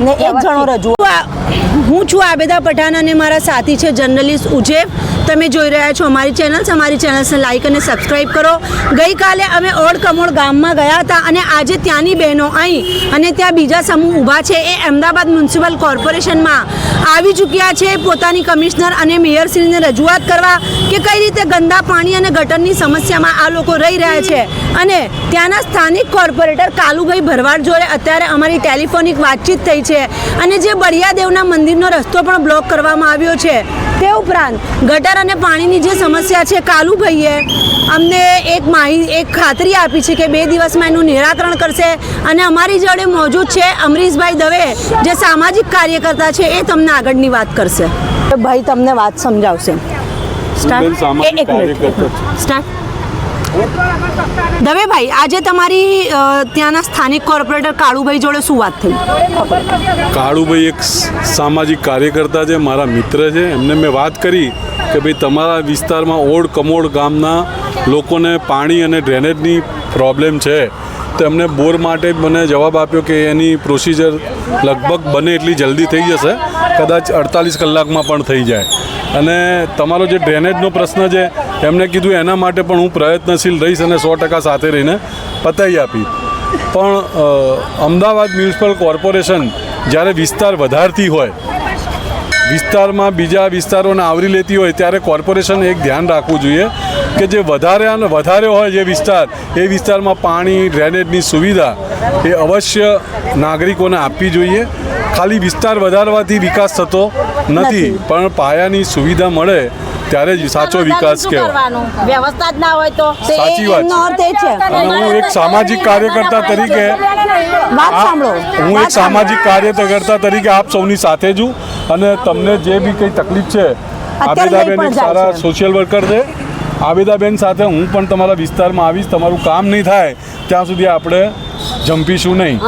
ને એક જણો રજૂ હું છું આબેદા પઠાણ અને મારા સાથી છે જર્નલિસ્ટ ઉજેબ. તમે જોઈ રહ્યા છો અમારી ચેનલ્સ અમારી ચેનલ્સને લાઈક અને સબસ્ક્રાઈબ કરો. ગઈકાલે અમે ઓડ કમોડ ગામમાં ગયા હતા અને આજે ત્યાંની બહેનો અહીં અને ત્યાં બીજા સમૂહ ઊભા છે. એ અમદાવાદ મ્યુનિસિપલ કોર્પોરેશનમાં આવી ચૂક્યા છે. પોતાની કમિશનર અને મેયરશ્રીને રજૂઆત કરવા કે કઈ રીતે ગંદા પાણી અને ગટરની સમસ્યામાં આ લોકો રહી રહ્યા છે. અને ત્યાંના સ્થાનિક કોર્પોરેટર કાલુભાઈ ભરવાડ જોડે અત્યારે અમારી ટેલિફોનિક વાતચીત થઈ છે. અને જે બળિયાદેવના મંદિરનો રસ્તો પણ બ્લોક કરવામાં આવ્યો છે. તે ઉપરાંત ગટર અને પાણીની જે સમસ્યા છે કાલુભાઈએ અમને એક માહિ એક ખાતરી આપી છે કે બે દિવસમાં એનું નિરાકરણ કરશે અને અમારી જોડે મોજૂદ છે અમરીશભાઈ દવે જે સામાજિક કાર્યકર્તા છે એ તમને આગળની વાત કરશે. ભાઈ તમને વાત સમજાવશે. સ્ટાર્ટ એક મિનિટ. સ્ટાર્ટ દવેભાઈ, આજે તમારી ત્યાંના સ્થાનિક કોર્પોરેટર કાળુભાઈ જોડે શું વાત થઈ? કાળુભાઈ એક સામાજિક કાર્યકર્તા છે, મારા મિત્ર છે. એમને મેં વાત કરી કે ભાઈ, તમારા વિસ્તારમાં ઓડ કમોડ ગામના લોકોને પાણી અને ડ્રેનેજની પ્રોબ્લેમ છે. તો એમને બોર માટે મને જવાબ આપ્યો કે એની પ્રોસિજર લગભગ બને એટલી જલ્દી થઈ જશે. કદાચ અડતાલીસ કલાકમાં પણ થઈ જાય. અને તમારો જે ડ્રેનેજનો પ્રશ્ન છે એમને કીધું એના માટે પણ હું પ્રયત્નશીલ રહીશ અને સો ટકા સાથે રહીને પતાવી આપી પણ અમદાવાદ મ્યુનિસિપલ કોર્પોરેશન જ્યારે વિસ્તાર વધારતી હોય વિસ્તારમાં બીજા વિસ્તારોને આવરી લેતી હોય ત્યારે કોર્પોરેશન એક ધ્યાન રાખવું જોઈએ કે જે વધારે અને વધારે હોય જે વિસ્તાર એ વિસ્તારમાં પાણી ડ્રેનેજની સુવિધા એ અવશ્ય નાગરિકોને આપવી જોઈએ ખાલી વિસ્તાર વધારવાથી વિકાસ થતો નથી નથી. પણ પાયાની સુવિધા મળે ત્યારે જ સાચો વિકાસ કહેવાય. વ્યવસ્થા જ ના હોય તો? સાચી વાત. છે. અને હું એક સામાજિક કાર્યકર્તા તરીકે હું એક સામાજિક કાર્યકર્તા તરીકે આપ સૌની સાથે છું અને તમને જે બી કંઈ તકલીફ છે આબેદાબેન એક સારા સોશિયલ વર્કર છે. આબેદાબેન સાથે હું પણ તમારા વિસ્તારમાં આવીશ. તમારું કામ નહીં થાય ત્યાં સુધી આપણે જંપીશું નહીં.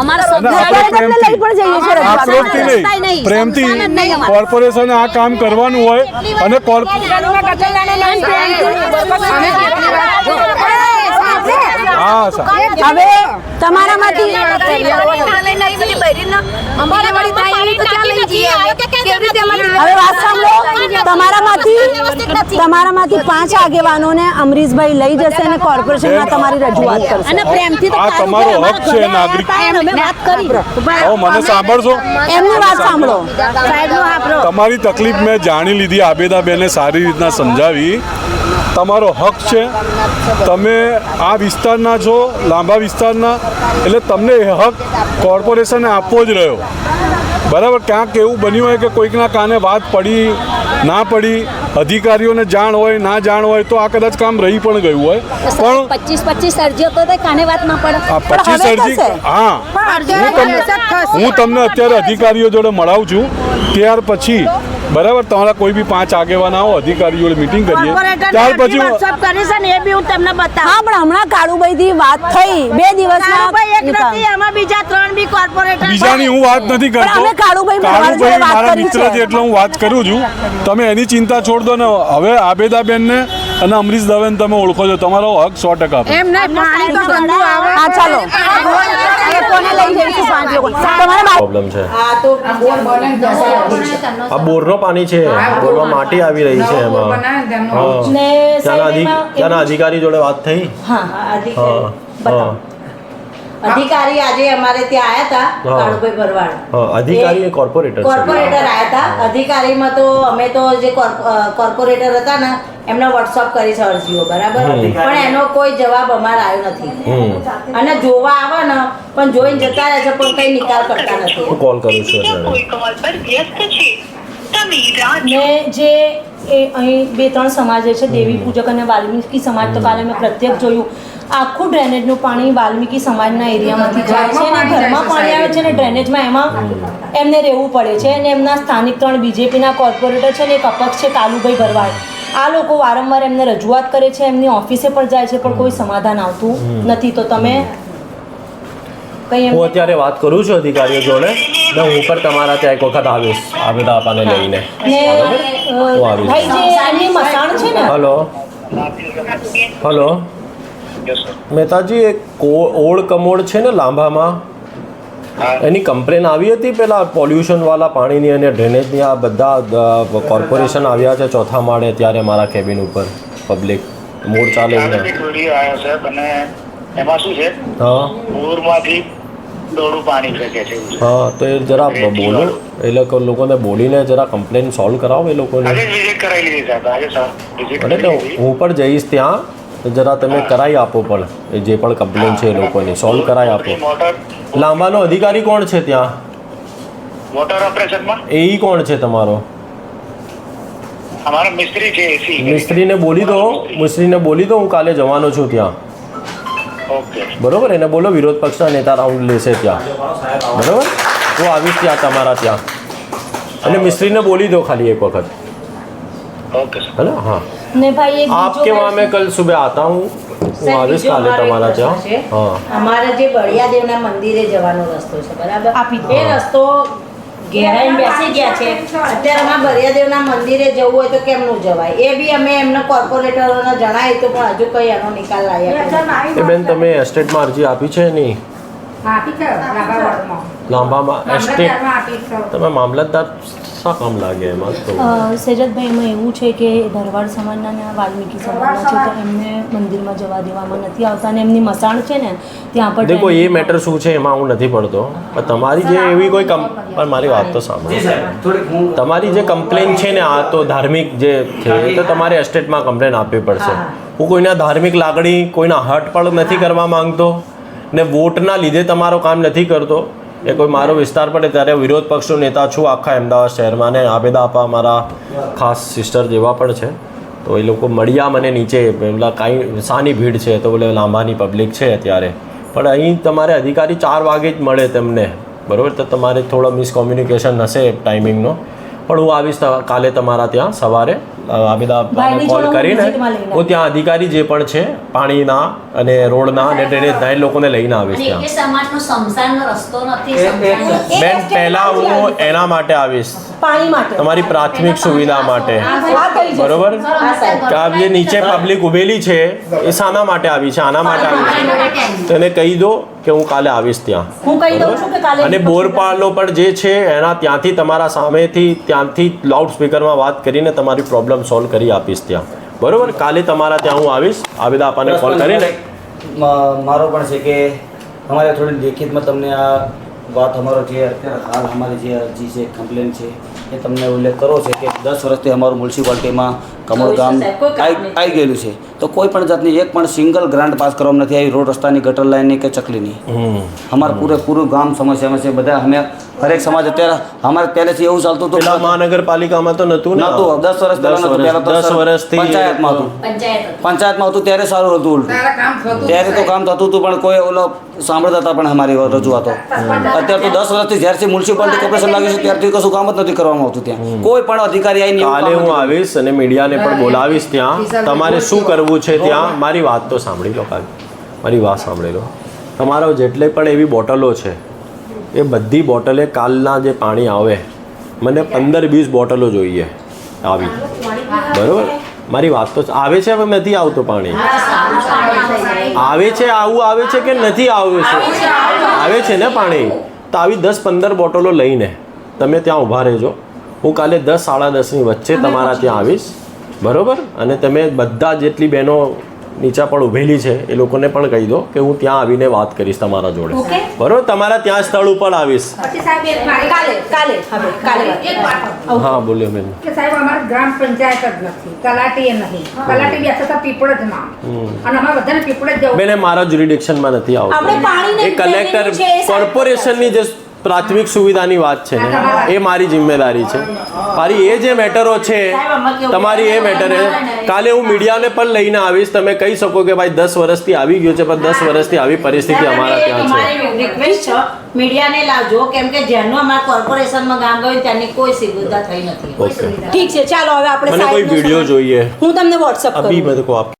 આક્રોશથી નહીં. પ્રેમથી. કોર્પોરેશને આ કામ કરવાનું હોય અને હા સર હવે તમારામાંથી હવે. વાત સાંભળો તમારામાંથી તમારામાંથી પાંચ આગેવાનોને અમરીશભાઈ લઈ જશે અને કોર્પોરેશનમાં તમારી રજૂઆત કરશે. અને પ્રેમથી તો આ તમારો હક છે નાગરિક. અમારા વાત કરી. ઓ મને સાંભળજો એમની વાત સાંભળો. સાહેબનો તમારી તકલીફ મેં જાણી લીધી આબેદાબેને સારી રીતના સમજાવી. તમારો હક છે. તમે આ વિસ્તારના છો લાંબા વિસ્તારના એટલે તમને એ હક કોર્પોરેશને આપવો જ રહ્યો. બરાબર? ક્યાંક એવું બન્યું હોય કે કોઈકના કાને વાત પડી ના પડી અધિકારીઓને જાણ હોય ના જાણ હોય તો આ કદાચ કામ રહી પણ ગયું હોય. પણ પચીસ પચીસ અરજીઓ તો કાને વાત ના પડે? પચીસ અરજી હા. હું હું તમને અત્યારે અધિકારીઓ જોડે મળાવું છું. ત્યાર પછી બરાબર તમારા કોઈ બી પાંચ આગેવાન આવો અધિકારીઓ મિટિંગ કરીએ ત્યાર પછી હું- કરીશ ને એ બી હું તમને બતાવું. હા પણ હમણાં કાળુભાઈથી વાત થઈ. બે દિવસમાં એક નથી એમાં બીજા ત્રણ બી કોર્પોરેટર બીજાની હું વાત નથી પણ કરતો. અમે કાળુભાઈ કાળુભાઈ મારા મિત્ર છે. એટલે હું વાત કરું છું. તમે એની ચિંતા છોડ દો ને. હવે આબેદાબેનને અને અમરીશ દવેન તમે ઓળખો છો તમારો હક સો ટકા એમ નહીં પાણી તો ગંદુ આવે. હા ચાલો. પ્રોબ્લેમ છે. આ બોરનો પાણી છે. બોરમાં માટી આવી રહી છે એમાં. ત્યાંના. અધિકારી જોડે વાત થઈ. હા હા અધિકારી આજે અમારે ત્યાં આયા હતા કાળુભાઈ ભરવાડ. અધિકારી કોર્પોરેટર કોર્પોરેટર આયા હતા. અધિકારીમાં તો અમે તો જે કોર્પોરેટર હતા ને એમને વોટ્સઅપ કરી છે અરજીઓ બરાબર? પણ એનો કોઈ જવાબ અમારે આવ્યો નથી. અને જોવા આવે ને પણ જોઈને જતા રહે છે પણ કઈ નિકાલ કરતા નથી. કોલ કરું છું અત્યારે. કોલ પર વ્યસ્ત છે? તમે જે એ અહીં બે ત્રણ સમાજ છે દેવી પૂજક અને વાલ્મીકી સમાજ તો કાલે મેં પ્રત્યેક જોયું. આખું ડ્રેનેજનું પાણી વાલ્મીકી સમાજના એરિયામાંથી જાય છે અને ઘરમાં પાણી આવે છે અને ડ્રેનેજમાં એમાં એમને રહેવું પડે છે અને એમના સ્થાનિક ત્રણ બીજેપીના કોર્પોરેટર છે ને એક અપક્ષ છે કાલુભાઈ ભરવાડ. આ લોકો વારંવાર એમને રજૂઆત કરે છે એમની ઓફિસે પણ જાય છે પણ કોઈ સમાધાન આવતું નથી. તો તમે હું અત્યારે વાત કરું છું અધિકારીઓ જોડે ને હું પણ તમારા ત્યાં એક વખત આવીશ આ બધા આપાને લઈને. હું આવીશ. ભાઈ જે એમની મસાણ છે ને? હલો. હલો. મહેતાજી એક ઓળ કમોડ છે ને લાંબામાં? એની કમ્પ્લેન આવી હતી પેલા પોલ્યુશન વાળા પાણીની અને ડ્રેનેજની? આ બધા કોર્પોરેશન આવ્યા છે ચોથા માળે ત્યારે મારા કેબિન ઉપર પબ્લિક. મોડ ચાલે છે. અને એમાં શું છે? હા. પૂરમાંથી દોડું પાણી ફેંકે છે. હા તો એ જરા બોલો. એ લોકો લોકોને બોલીને જરા કમ્પ્લેન સોલ્વ કરાવો એ લોકોને. આજે વિઝિટ કરાવી લીધી સાહેબ આજે સર અને હું પણ જઈશ ત્યાં. તો જરા તમે કરાવી આપો પણ એ જે પણ કમ્પ્લેન છે એ લોકોની. સોલ્વ કરાવી આપો. લાંબાનો અધિકારી કોણ છે ત્યાં? મોટર ઓપરેશનમાં એ કોણ છે તમારો? અમારો મિસ્ત્રી છે એસી મિસ્ત્રીને બોલી દો મિસ્ત્રીને બોલી દો હું કાલે જવાનો છું ત્યાં. ઓકે. બરોબર? એને બોલો વિરોધ પક્ષના નેતા રાઉન્ડ લેશે ત્યાં. બરોબર? હું આવીશ ત્યાં તમારા ત્યાં. અને મિસ્ત્રીને બોલી દો ખાલી એક વખત. है ना? हाँ। आपके वहाँ मैं कल सुबह आता हूँ। મહાવીર કાલે તમારા ત્યાં અમારા જે બળિયા દેવના મંદિરે જવાનો રસ્તો છે બરાબર એ રસ્તો ઘેરાઈ બેસી ગયા છે અત્યારે અમારા બળિયાદેવના મંદિરે જવું હોય તો કેમ નું જવાય? એ બી અમે એમના કોર્પોરેટરોને જણાય તો પણ હજુ કઈ એનો નિકાલ લાવ્યા બેન તમે એસ્ટેટમાં અરજી આપી છે નહીં લાંબામાં એસ્ટેટ તમે મામલતદાર શા કામ લાગે એમાં સેજતભાઈ એમાં એવું છે કે ભરવાડ સમાજના ને આ વાલ્મીકી સમાજના છે તો એમને મંદિરમાં જવા દેવામાં નથી આવતા અને એમની મસાણ છે ને ત્યાં પણ દેખો એ મેટર શું છે એમાં હું નથી પડતો પણ તમારી જે એવી કોઈ કમ પણ મારી વાત તો સાંભળો. તમારી જે કમ્પ્લેન છે ને આ તો ધાર્મિક જે છે એ તો તમારે એસ્ટેટમાં કમ્પ્લેન આપવી પડશે. હું. કોઈના ધાર્મિક લાગણી કોઈના હટ પણ નથી કરવા માંગતો ને વોટના લીધે તમારો કામ નથી કરતો. એ કોઈ મારો વિસ્તાર પડે ત્યારે વિરોધ પક્ષનો નેતા છું આખા અમદાવાદ શહેરમાં ને આબેદા આપા મારા ખાસ સિસ્ટર જેવા પણ છે. તો એ લોકો મળ્યા મને નીચે પેલા કાંઈ શાની ભીડ છે તો બોલે લાંબાની પબ્લિક છે અત્યારે. પણ અહીં તમારે અધિકારી ચાર વાગે જ મળે તેમને. બરાબર? તો તમારે થોડો મિસકોમ્યુનિકેશન હશે ટાઈમિંગનો પણ હું આવીશ કાલે તમારા ત્યાં સવારે. અ, આબેદા કોલ કરીને હું ત્યાં અધિકારી જે પણ છે પાણીના અને રોડના અને ડ્રેનેજના એ લોકોને લઈને આવીશ ત્યાં. બેન પહેલા હું એના માટે આવીશ. પાણી માટે. તમારી પ્રાથમિક સુવિધા માટે. બરોબર? કે આ જે નીચે પબ્લિક ઉભેલી છે એ શાના માટે આવી છે? આના માટે આવી છે? તેને કહી દો કે હું કાલે આવીશ ત્યાં. હું કહી દઉં છું કે કાલે અને બોરપાળનો પણ જે છે એના ત્યાંથી તમારા સામેથી ત્યાંથી લાઉડ સ્પીકરમાં વાત કરીને તમારી પ્રોબ્લેમ સોલ્વ કરી આપીશ ત્યાં. બરોબર? કાલે તમારા ત્યાં હું આવીશ. આવેદા આપણને કોલ કરીને. મારો પણ છે કે અમારે થોડી લેખિતમાં તમને આ વાત અમારો જે અત્યારે હાલ અમારી જે અરજી છે કમ્પ્લેન છે, એ તમને ઉલ્લેખ કરો છે કે દસ વર્ષથી અમારું મ્યુનિસિપાલિટીમાં કમળ ગામ. આવી ગયેલું છે. તો કોઈ પણ જાતની એક પણ સિંગલ ગ્રાન્ટ પાસ કરવામાં નથી આવી રોડ રસ્તાની ગટર લાઇનની કે ચકલીની. અમારે પૂરેપૂરું ગામ સમસ્યામાં છે. બધા અમે હરેક સમાજ અત્યારે અમારે પહેલેથી એવું ચાલતું હતું પેલા મહાનગરપાલિકામાં તો નતું ને નહોતું. દસ વર્ષ પહેલા નહોતું. પહેલા દસ વર્ષથી પંચાયતમાં હતું. પંચાયત પંચાયતમાં હતું ત્યારે સારું હતું ઉલટું. ત્યારે તો કામ થતું હતું પણ કોઈ ઓલો સાંભળતા હતા પણ અમારી રજૂઆતો. અત્યારે તો દસ વર્ષથી જ્યારથી મ્યુનિસિપાલિટી કોર્પોરેશન લાગ્યું છે ત્યારથી કશું કામ જ નથી કરવામાં આવતું ત્યાં. કોઈ પણ અધિકારી આવીને કાલે હું આવીશ અને મીડિયાને પણ બોલાવીશ ત્યાં. તમારે શું કરવું છે ત્યાં? મારી વાત તો સાંભળી લો કાલે. મારી વાત સાંભળી લો. તમારો જેટલે પણ એવી બોટલો છે એ બધી બોટલે કાલના જે પાણી આવે મને પંદર વીસ બોટલો જોઈએ આવી. બરોબર? મારી વાત તો આવે છે હવે નથી આવતું પાણી. આવે છે આવું આવે છે કે નથી આવે છે? આવે છે ને પાણી? તો આવી દસ પંદર બોટલો લઈને તમે ત્યાં ઊભા રહેજો. હું કાલે દસ સાડા દસની વચ્ચે તમારા ત્યાં આવીશ. બરોબર? અને તમે બધા જેટલી બહેનો નીચા પણ ઊભેલી છે એ લોકોને પણ કહી દો કે હું ત્યાં આવીને વાત કરીશ તમારા જોડે. બરાબર? તમારા ત્યાં સ્થળ ઉપર આવીશ. કાલે કાલે હવે કાલે વાત. હા બોલ્યો બેન. કે સાહેબ અમારે ગ્રામ પંચાયત જ નથી તલાટી એ નહીં તલાટી બેસતા હતા પીપળ જ માં અને અમારે બધાને પીપળ જ જવું બેન મારા જ્યુરિડિક્શનમાં નથી આવતું. એ કલેક્ટર કોર્પોરેશનની જે પ્રાથમિક સુવિધાની વાત છે ને. એ મારી જિમ્મેદારી છે. મારી એ જે મેટરો છે તમારી એ મેટર. કાલે હું મીડિયાને પણ લઈને આવીશ. તમે કહી શકો કે ભાઈ દસ વર્ષથી આવી ગયું છે પણ દસ વર્ષથી આવી પરિસ્થિતિ અમારા ત્યાં છે. રિક્વેસ્ટ છે મીડિયાને લાવજો કેમ કે જેનું અમારા કોર્પોરેશનમાં ગામ ગયું ત્યાંની કોઈ સુવિધા થઈ નથી. ઠીક છે ચાલો હવે આપણે મને કોઈ વીડિયો જોઈએ. હું તમને વોટ્સઅપ અભી મેરે કો આપ